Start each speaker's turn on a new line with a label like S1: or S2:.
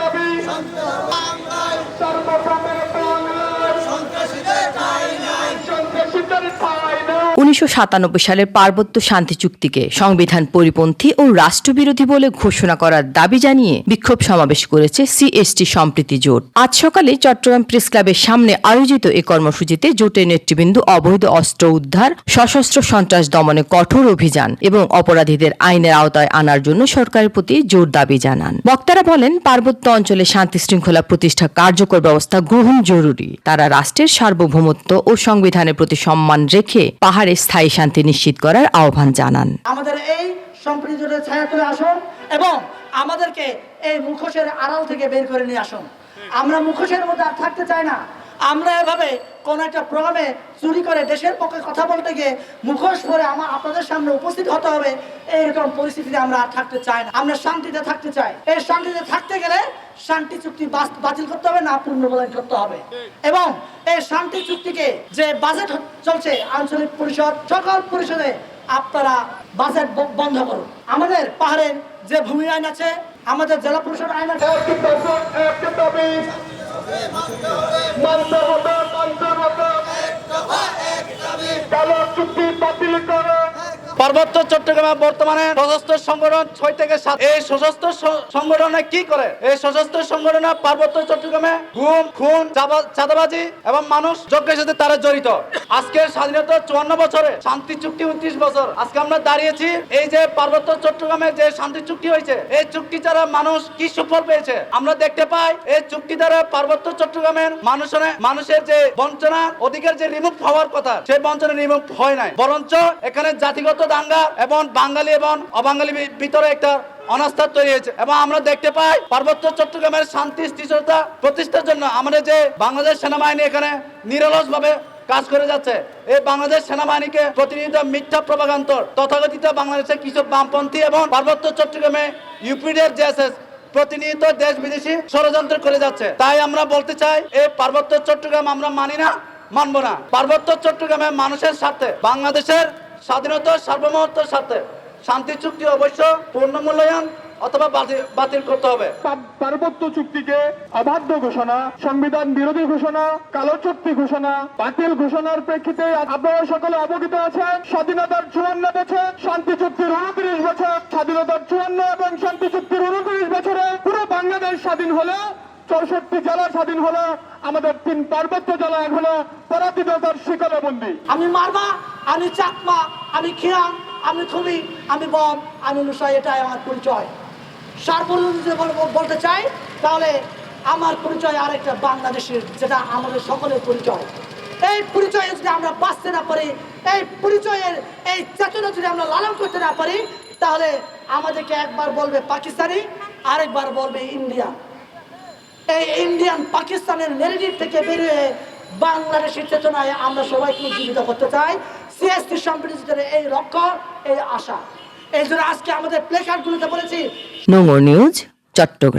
S1: দাবি।
S2: উনিশশো সালের পার্বত্য শান্তি চুক্তিকে সংবিধান পরিপন্থী ও রাষ্ট্রবিরোধী বলে ঘোষণা করার দাবি জানিয়ে বিক্ষোভ সমাবেশ করেছে সিএসটি সম্প্রীতি জোট। আজ সকালে চট্টগ্রাম প্রেস ক্লাবের সামনে আয়োজিত এ কর্মসূচিতে জোটের নেতৃবৃন্দ অবৈধ অস্ত্র উদ্ধার, সশস্ত্র সন্ত্রাস দমনে কঠোর অভিযান এবং অপরাধীদের আইনের আওতায় আনার জন্য সরকারের প্রতি জোর দাবি জানান। বক্তারা বলেন, পার্বত্য অঞ্চলে শান্তি শৃঙ্খলা প্রতিষ্ঠা কার্যকর ব্যবস্থা গ্রহণ জরুরি। তারা রাষ্ট্রের সার্বভৌমত্ব ও সংবিধানের প্রতি সম্মান রেখে পাহাড়ে স্থায়ী শান্তি নিশ্চিত করার আহ্বান জানান।
S3: আমাদের এই সম্প্রীতির ছায়া তুলে আসুন এবং আমাদেরকে এই মুখোশের আড়াল থেকে বের করে নিয়ে আসুন। আমরা মুখোশের মধ্যে আর থাকতে চাই না। আমরা এভাবে কোন একটা প্রোগ্রামে চুরি করে দেশের পক্ষে কথা বলতে গিয়ে মুখোশ পরে আমার আপনাদের সামনে উপস্থিত হতে হবে, এইরকম পরিস্থিতিতে আমরা আর থাকতে চাই না। আমরা শান্তিতে থাকতে চাই। এই শান্তিতে থাকতে গেলে শান্তি চুক্তি বাতিল করতে হবে, না পুনর্মূল্যায়ন করতে হবে। এবং এই শান্তি চুক্তিকে যে বাজেট চলছে, আঞ্চলিক পরিষদ, সকল পরিষদে আপনারা বাজেট বন্ধ করুন। আমাদের পাহাড়ের যে ভূমি আইন আছে, আমাদের জেলা পরিষদ আইন আছে
S1: মানতে হবে মানতে হবে। কালো চুক্তি বাতিল
S4: পার্বত্য চট্টগ্রামে বর্তমানে সশস্ত্র সংগঠন ছয় থেকে সাত। এই সশস্ত্র সংগঠনে কি করে? এই সশস্ত্র সংগঠনে পার্বত্য চট্টগ্রামে গুম, খুন চাঁদাবাজি এবং মানুষ যজ্ঞের সাথে তারা জড়িত। আজকের স্বাধীনতা চুয়ান্ন বছরে শান্তি চুক্তি উনত্রিশ বছর। আজকে আমরা দাঁড়িয়েছি এই যে পার্বত্য চট্টগ্রামে যে শান্তি চুক্তি হয়েছে, এই চুক্তি দ্বারা মানুষ কি সুফল পেয়েছে? আমরা দেখতে পাই এই চুক্তি দ্বারা পার্বত্য চট্টগ্রামের মানুষের মানুষের যে বঞ্চনা অধিকার যে রিমুভ হওয়ার কথা, সেই বঞ্চনা রিমুভ হয় নাই। বরঞ্চ এখানে জাতিগত দাঙ্গা এবং বাঙালি এবং অবাঙালি ভিতরে একটা অনাস্থা তৈরি হয়েছে। এবং আমরা দেখতে পাই পার্বত্য চট্টগ্রামের শান্তি, স্থিরতা, প্রতিষ্ঠার জন্য আমাদের যে বাংলাদেশ সেনাবাহিনী এখানে নিরলস ভাবে কাজ করে যাচ্ছে, এই বাংলাদেশ সেনাবাহিনীকে প্রতিনিয়ত মিথ্যা প্রভাকান্তর তথাকথিত বাংলাদেশের কিছু বামপন্থী এবং পার্বত্য চট্টগ্রামে ইউপিডিএফ, জেএসএস প্রতিনিয়ত দেশ বিদেশি ষড়যন্ত্র করে যাচ্ছে। তাই আমরা বলতে চাই, এই পার্বত্য চট্টগ্রাম আমরা মানি না, মানব না। পার্বত্য চট্টগ্রামের মানুষের সাথে বাংলাদেশের স্বাধীনতা সার্বভৌমত্বের সাথে শান্তি চুক্তি অবশ্য পূর্ণ মূল্যায়ন অথবা বাতিল- করতে হবে।
S1: পার্বত্য চুক্তিকে অবাধ্য ঘোষণা সংবিধান বিরোধী ঘোষণা কালো চুক্তি ঘোষণা বাতিল ঘোষণার প্রেক্ষিতে আপনারা সকলে অবগত আছেন স্বাধীনতার চুয়ান্ন বছর শান্তি চুক্তির উনত্রিশ বছর স্বাধীনতার চুয়ান্ন এবং শান্তি চুক্তির উনত্রিশ বছরে পুরো বাংলাদেশ স্বাধীন হলো চৌষট্টি জেলা স্বাধীন হলো আমাদের তিন পার্বত্য জেলা এখনও পরাধীনতার শিকলে বন্দী
S3: আমি মারমা আমি চাকমা, আমি খিয়াং আমি থুমি আমি বম, আমি লুসাই, এটাই আমার পরিচয়। সার্বজনীন যদি বল- বলতে চাই, তাহলে আমার পরিচয় আরেকটা বাংলাদেশের, যেটা আমাদের সকলের পরিচয়। এই পরিচয়ে যদি আমরা বাঁচতে না পারি, এই পরিচয়ের এই চেতনা যদি আমরা লালন করতে না পারি, তাহলে আমাদেরকে একবার বলবে পাকিস্তানি, আরেকবার বলবে ইন্ডিয়া। এই ইন্ডিয়ান পাকিস্তানের নেগেটিভ থেকে বেরিয়ে বাংলাদেশের চেতনায় আমরা সবাইকে জীবিত করতে চাই। সিএসটি সম্পৃক্ত এই লক্ষ্য এই আশা। এই জন্য আজকে আমাদের প্লেকার্ডগুলোতে বলেছি
S2: নোংর নিউজ, চট্টগ্রাম।